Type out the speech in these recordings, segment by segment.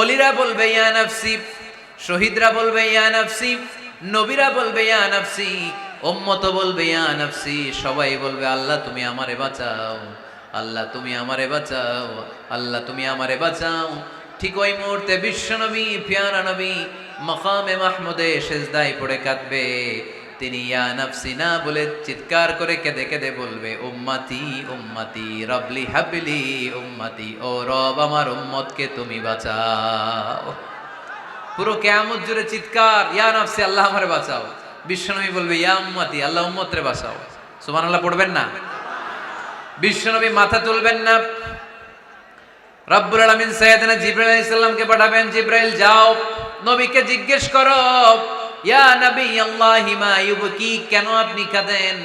অলিরা বলবে, ইয়া শহীদরা বলবে, ইয়া নবীরা বলবে, ইয়া নফসি, উম্মত বলবে, ইয়া সবাই বলবে, আল্লাহ তুমি আমারে বাঁচাও, আল্লাহ তুমি আমারে বাঁচাও, আল্লাহ তুমি আমারে বাঁচাও। ঠিক ওই মুহূর্তে বিশ্বনবী পিয়ারা নবী, মকামে মাহমুদে সেজদায় পড়ে কাঁদবে। তিনি, ইয়া নফসি, না বলে চিৎকার করে কেঁদে কেঁদে বলবে, উম্মাতি উম্মাতি রবলি হাবলি, উম্মাতি, ও রব আমার উম্মতকে তুমি বাঁচাও। পুরো কেয়ামত জুড়ে চিৎকার, ইয়া নফসি, আল্লাহ আমারে বাঁচাও। বিশ্বনবী বলবে, ইয়া উম্মাতি, আল্লাহ উম্মতরে বাঁচাও। সুবহানাল্লাহ, পড়বেন না? বিশ্বনবী মাথা তুলবেন না? রব্বুল আলামিন সাইয়েদনা জিবরাইল আলাইহিস সালামকে পাঠাবেন, জিবরাইল, যাও। নবীকে জিজ্ঞেস করো কেন আপনি কাঁদেন?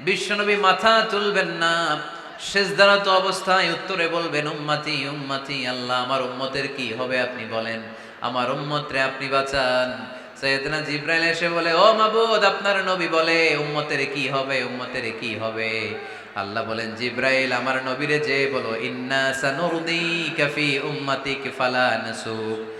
বিশ্বনবী মাথা তুলবেন না। শেষদারত অবস্থায় উত্তরে বলবেন, উম্মতি উম্মতি, আল্লাহ, আমার উম্মতের কি হবে আপনি বলেন? আমার উম্মতরে আপনি বাঁচান। সৈয়দনা জিব্রাইল এসে বলে, ও মাবুদ, আপনার নবী বলে, উম্মতের কি হবে, উম্মতের কি হবে? আল্লাহ বলেন, জিব্রাইল, আমার নবীরে যে বলো, ইন্না সানুরদিকা ফি উম্মাতিক ফালা নাসুক।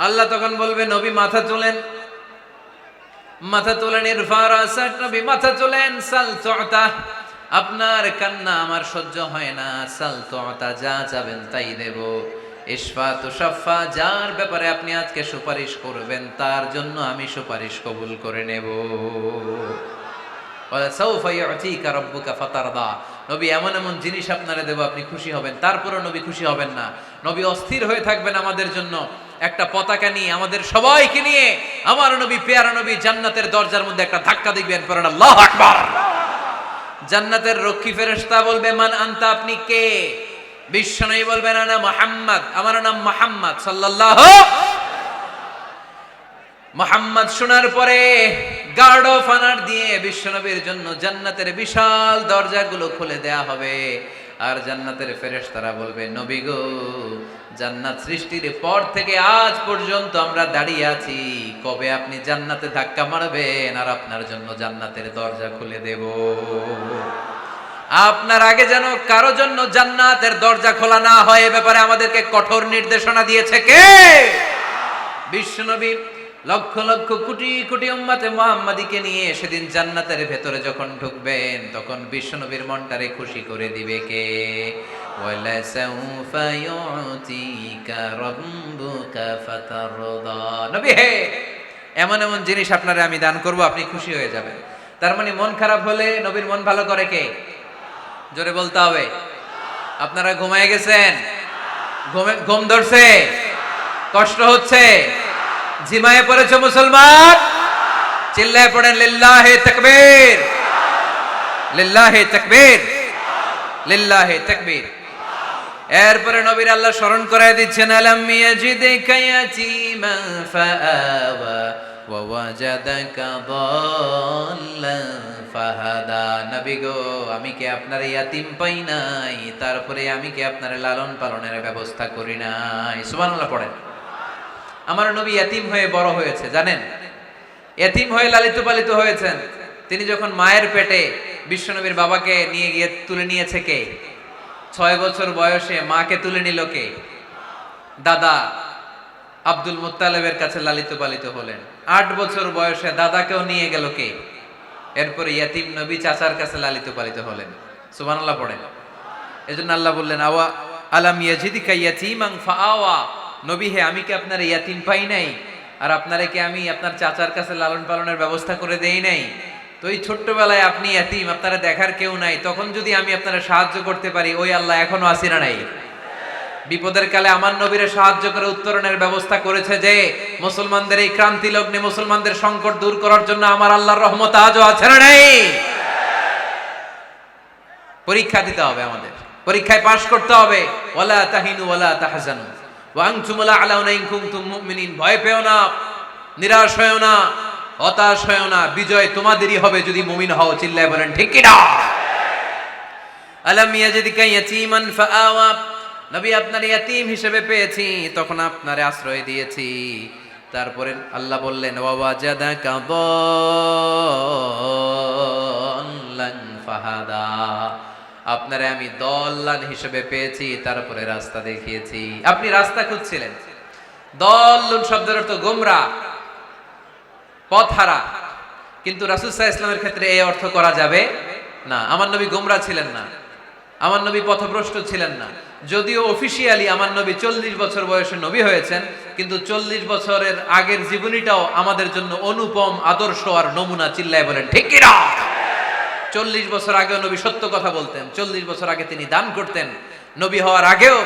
আল্লাহ তখন বলবে, নবী, মাথা তোলেন। মাথা তোলেন, ইরফার নবী, মাথা তোলেন, সাল তুতা। আপনার কান্না আমার সহ্য হয় না, সাল তুতা, যা যাবেন তাই দেব। ইশফা তুষাফা যার ব্যাপারে আপনি আজকে সুপারিশ করবেন, তার জন্য আমি সুপারিশ কবুল করে নেব। নবী, এমন এমন জিনিস আপনারা দেব, আপনি খুশি হবেন। তারপরও নবী খুশি হবেন না। নবী অস্থির হয়ে থাকবেন আমাদের জন্য। একটা পতাকা নিয়ে আমাদের সবাইকে নিয়ে আমার নবী, পেয়ারা নবী জান্নাতের দরজার মধ্যে একটা ধাক্কা দিবেন পড়েন, আল্লাহু আকবার! জান্নাতের রক্ষী ফেরেশতা বলবে, মান আনতা, আপনি কে? বিশ্বনবী বলবেন, আনা মুহাম্মদ। আমার নাম মুহাম্মদ, সাল্লাল্লাহু মোহাম্মদ শোনার পরে গার্ড অফ অনার দিয়ে বিশ্বনবীর জন্য জান্নাতের বিশাল দরজাগুলো খুলে দেয়া হবে। আর জান্নাতের ফেরেশতারা বলবে, নবী গো জান্নাত সৃষ্টির পর থেকে আজ পর্যন্ত আমরা দাঁড়িয়ে আছি। কবে আপনি জান্নাতে ধাক্কা মারবেন আর আপনার জন্য জান্নাতের দরজা খুলে দেব। আপনার আগে যেন কারও জন্য জান্নাতের দরজা খোলা না হয় এ ব্যাপারে আমাদেরকে কঠোর নির্দেশনা দিয়েছে কে? বিশ্বনবী লক্ষ লক্ষ কোটি কোটি উম্মাতে মুহাম্মাদিকে নিয়ে সেদিন জান্নাতের ভেতরে যখন ঢুকবেন, তখন বিশ্বনবীর মনটারে খুশি করে দিবে কে? সাউফা ইউতিকা রাব্বুকা ফাতারদা নবী, হে! এমন এমন জিনিস আপনারে আমি দান করব, আপনি খুশি হয়ে যাবেন। তার মানে মন খারাপ হলে নবীর মন ভালো করে কে? জোরে বলতে হবে। আপনারা ঘুমায় গেছেন? ঘুমে ঘুম ধরছে? কষ্ট হচ্ছে? ঝিমায়ে পড়েছে মুসলমান? চিল্লায় পড়েন, লিল্লাহে তাকবীর! লিল্লাহে তাকবীর! লিল্লাহে তাকবীর! এরপরে নবীর আল্লাহ স্মরণ করায় দিচ্ছেন, আলাম ইয়াজিদিকা ইয়াতীমান ফাআওয়া ওয়া ওয়াজাদাকা দাল্লান ফাহাদা। নবী গো, আমি কি আপনার ইয়াতিম পাই নাই? তারপরে আমি কি আপনার লালন পালনের ব্যবস্থা করি নাই? সুবহানাল্লাহ পড়েন। আমার নবী এতিম হয়ে বড় হয়েছে, জানেন? এতিম হয়ে লালিত পালিত হয়েছেন। তিনি যখন মায়ের পেটে বিশ্বনবীর বাবাকে নিয়ে গিয়ে তুলে নিয়েছে কে? ছয় বছর বয়সে মাকে তুলে নিল কে? দাদা আব্দুল মুত্তালেবের কাছে লালিত পালিত হলেন। আট বছর বয়সে দাদাকেও নিয়ে গেল কে? এরপরে ইয়াতিম নবী চাচার কাছে লালিত পালিত হলেন। সুবহানাল্লাহ পড়েন। এজন্য আল্লাহ বললেন, আওয়া আলাম ইয়াজিদিকা ইয়াতীমাং ফাআওয়া। নবী হে, আমি কি আপনার ইয়াতিম পাই নাই? আর আপনারে কি আমি আপনার চাচার কাছে লালন পালনের ব্যবস্থা করে দেই নাই? তো এই ছোট্টবেলায় আপনি এতিম, আপনারা দেখার কেউ নাই। তখন যদি আমি আপনারা সাহায্য করতে পারি, ওই আল্লাহ এখনও আসিনা নাই। বিপদের কালে আমার নবীরে সাহায্য করে উত্তরণের ব্যবস্থা করেছে যে, মুসলমানদের এই ক্রান্তি লগ্নে মুসলমানদের সংকট দূর করার জন্য আমার আল্লাহর রহমত আজও আছে না নেই? পরীক্ষা দিতে হবে আমাদের। পরীক্ষায় পাশ করতে হবে। ওয়ালা তাহিনু ওয়ালা তাহজানু। ওয়া আনতুম লা আলাউনা ইন মুমিনিন। ভয় পেও না, নিরাশ হয়েও না। হতাশ হয়েও না, বিজয় তোমাদেরই হবে যদি মুমিন হও, চিল্লায় বলেন, ঠিক কি না আলাম ইয়াজিদিকা ইয়াতীমান ফাআওয়া। নবী আপনার ইয়াতীম হিসেবে পেয়েছি, তখন আপনারে আশ্রয় দিয়েছি। তারপরে আল্লাহ বললেন ওয়াজাদাকা দাল্লান ফাহাদা। আপনারে আমি দল্লান হিসেবে পেয়েছি, তারপরে রাস্তা দেখিয়েছি। আপনি রাস্তা খুঁজছিলেন। দল্লুন শব্দের অর্থ গোমরা। পথহারা কিন্তু রাসুল সাহা ইসলামের ক্ষেত্রে এই অর্থ করা যাবে না। আমার নবী গোমরা ছিলেন না। আমার নবী পথভ্রষ্ট ছিলেন না। যদিও অফিসিয়ালি আমার নবী চল্লিশ বছর বয়সে নবী হয়েছেন, কিন্তু চল্লিশ বছরের আগের জীবনীটাও আমাদের জন্য অনুপম, আদর্শ আর নমুনা চিল্লায় বলেন, ঠিক চল্লিশ বছর আগেও নবী সত্য কথা বলতেন, চল্লিশ বছর আগে তিনি দান করতেন। নবী হওয়ার আগেও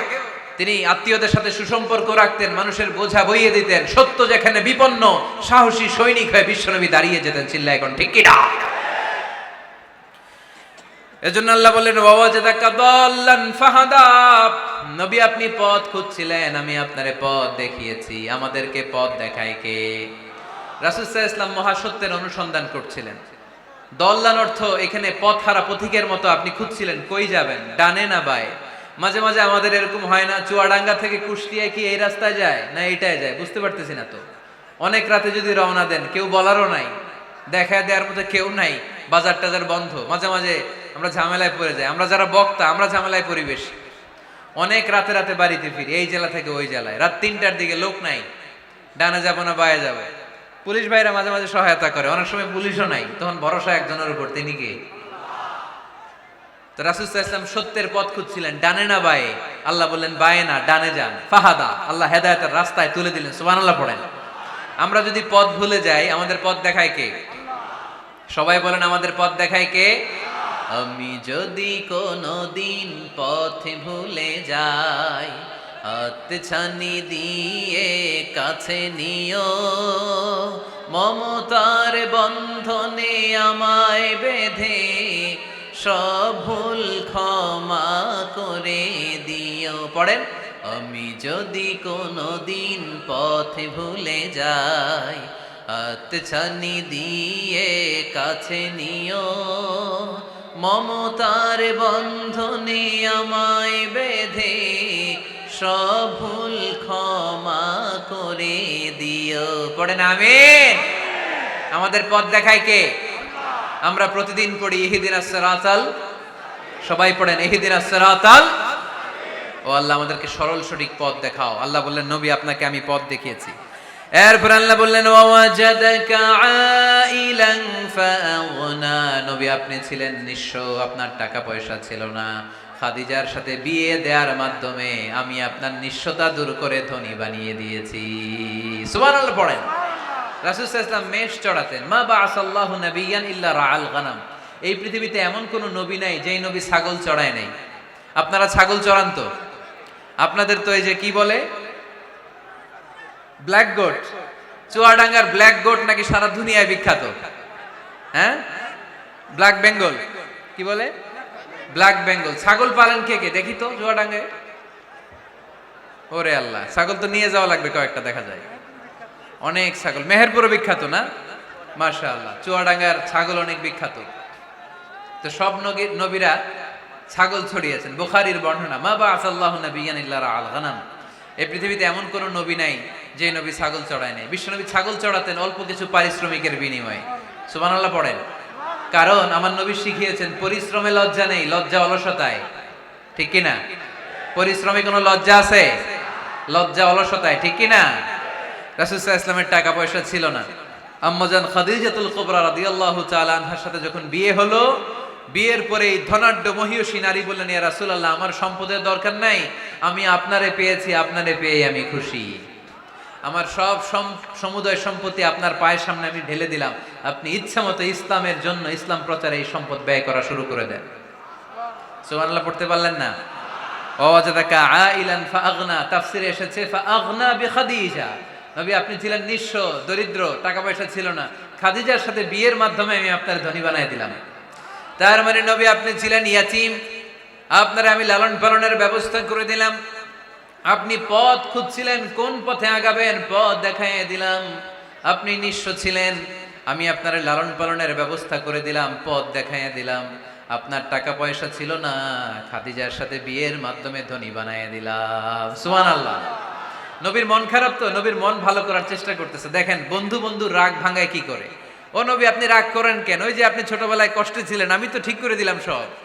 তিনি আত্মীয়দের সাথে সুসম্পর্ক রাখতেন, মানুষের বোঝা বইয়ে দিতেন, সত্য যেখানে বিপন্ন, সাহসী সৈনিক হয়ে বিশ্বনবী দাঁড়িয়ে যেতেন চিল্লা এখন, ঠিক কিনা এজন্য আল্লাহ ওয়াজাদাকা দাল্লান ফাহাদা নবী, আপনি পথ খুঁজছিলেন, আমি আপনারে পথ দেখিয়েছি। আমাদেরকে পথ দেখায় কে? সাল্লাল্লাহু ইসলাম মহাসত্যের অনুসন্ধান করছিলেন। দল্লান অর্থ এখানে পথ হারা পথিকের মতো আপনি খুঁজছিলেন, কই যাবেন? ডানে না বায়ে? মাঝে মাঝে আমাদের এরকম হয় না, চুয়াডাঙ্গা থেকে কুষ্টিয়া কি এই রাস্তায় যায় না এইটাই যায়? বুঝতে পারতেছি না তো। অনেক রাতে যদি রওনা দেন, কেউ বলারও নাই। দেখা দেওয়ার মতো কেউ নাই, বাজার টাজার বন্ধ। মাঝে মাঝে আমরা ঝামেলায় পড়ে যাই। আমরা যারা বক্তা, আমরা ঝামেলায় পরিবেশ। অনেক রাতে রাতে বাড়িতে ফিরি, এই জেলা থেকে ওই জেলায়। রাত তিনটার দিকে লোক নাই। ডানে যাব না, বায়ে যাবে। পুলিশ ভাইরা মাঝে মাঝে সহায়তা করে। অনেক সময় পুলিশও নাই। তখন ভরসা একজনের উপর, তিনি কে? তো ইসলাম সত্যের পথ খুঁজছিলেন, ডানে না বায়ে? আল্লাহ বললেন, বায়ে না, ডানে যান। ফাহাদা, আল্লাহ হেদায়তের রাস্তায় তুলে দিলেন সুবান আল্লাহ পড়েন। আমরা যদি পথ ভুলে যাই, আমাদের পথ দেখায় কে? সবাই বলেন, আমাদের পথ দেখায় কে? আমি যদি কোনো দিন পথে ভুলে যাই, হাত ছানি দিয়ে কাছে নিও, মমতার বন্ধনে আমায় বেঁধে সব ভুল ক্ষমা করে দিও। পড়েন, আমি যদি কোনো দিন পথে ভুলে যাই হাত ছানি দিয়ে কাছে নিও। মমতার বন্ধনে আমায় বেঁধে সব ভুল ক্ষমা করে দিও। পড়েন, আমিন। আমাদের পথ দেখায় কে? আমরা প্রতিদিন পড়ি ইহিদিন আসরাতাল সবাই পড়েন, ইহিদিন আসরাতাল ও আল্লাহ আমাদেরকে সরল সঠিক পথ দেখাও। আল্লাহ বললেন, নবী, আপনাকে আমি পথ দেখিয়েছি। এরপর আল্লাহ বললেন নবী, আপনি ছিলেন নিঃস্ব, আপনার টাকা পয়সা ছিল না। খাদিজার সাথে বিয়ে দেওয়ার মাধ্যমে আমি আপনার নিঃস্বতা দূর করে ধনী বানিয়ে দিয়েছি। সুবহানাল্লাহ, পড়েন। রাসূল সাল্লাল্লাহু মেষ চড়াতেন। মা বাআসাল্লাহু নাবিয়ান ইল্লা রাআল গানাম। এই পৃথিবীতে এমন কোন নবী নাই যেই নবী ছাগল চড়ায় নাই। আপনারা ছাগল চড়ান তো? আপনাদের তো এই যে কি বলে? Black goat. চুয়াডাঙ্গার ব্ল্যাক গোট নাকি সারা দুনিয়ায় বিখ্যাত? হ্যাঁ? Black Bengal. কি বলে? Black Bengal. ছাগল পালন কে কে? দেখি তো চুয়াডাঙ্গায়। ওরে আল্লাহ, ছাগল তো নিয়ে যাওয়া লাগবে কয়েকটা, দেখা যায়। অনেক ছাগল। মেহেরপুরও বিখ্যাত না? মাশা আল্লাহ চুয়াডাঙ্গার ছাগল অনেক বিখ্যাত। তো সব নবী নবীরা ছাগল ছড়িয়েছেন। বুখারির বর্ণনা, মা বা আসাল্লাহ ইল্লা আল এই পৃথিবীতে এমন কোন নবী নাই যে নবী ছাগল চড়ায় নাই। বিশ্বনবী ছাগল চড়াতেন অল্প কিছু পারিশ্রমিকের বিনিময়ে। সুবহানাল্লাহ পড়েন। কারণ আমার নবী শিখিয়েছেন, পরিশ্রমে লজ্জা নেই, লজ্জা অলসতায়। ঠিক কি না পরিশ্রমে কোনো লজ্জা আছে? লজ্জা অলসতায়, ঠিক কি রাসূলুল্লাহ ইসলামের টাকা পয়সা ছিল না। আম্মাজান খাদিজাতুল কুবরা রাদিয়াল্লাহু তাআলা আনহার সাথে যখন বিয়ে হলো, বিয়ের পরে এই ধনাঢ্য মহিয়সী নারী বললেন, ইয়া রাসূলুল্লাহ, আমার সম্পদের দরকার নাই, আমি আপনারে পেয়েছি, আপনারে পেয়ে আমি খুশি। আমার সব সম- সমুদয় সম্পত্তি আপনার পায়ের সামনে আমি ঢেলে দিলাম। আপনি ইচ্ছা মতো ইসলামের জন্য ইসলাম প্রচারে এই সম্পদ ব্যয় করা শুরু করে দেন। সুবহানাল্লাহ, পড়তে পারলেন না? ওয়াজাদাকা আইলান ফাগনা তাফসিরে এসেছে ফাগনা বিখাদিজা। নবী, আপনি ছিলেন নিঃস্ব, দরিদ্র টাকা পয়সা ছিল না। খাদিজার সাথে বিয়ের মাধ্যমে আমি আপনার ধনী বানাই দিলাম। তার মানে নবী, আপনি ছিলেন ইয়াচিম আপনার আমি লালন পালনের ব্যবস্থা করে দিলাম। আপনি পথ খুঁজছিলেন, কোন পথে আগাবেন, পথ দেখাই দিলাম। আপনি নিঃস্ব ছিলেন, আমি আপনার লালন পালনের ব্যবস্থা করে দিলাম, পথ দেখাইয়া দিলাম। আপনার টাকা পয়সা ছিল না, খাদিজার সাথে বিয়ের মাধ্যমে ধনী বানাইয়া দিলাম। সুমান আল্লাহ নবীর মন খারাপ তো, নবীর মন ভালো করার চেষ্টা করতেছে। দেখেন, বন্ধু বন্ধু রাগ ভাঙায় কি করে? ও নবী, আপনি রাগ করেন কেন? ওই যে আপনি ছোটবেলায় কষ্টে ছিলেন, আমি তো ঠিক করে দিলাম সব।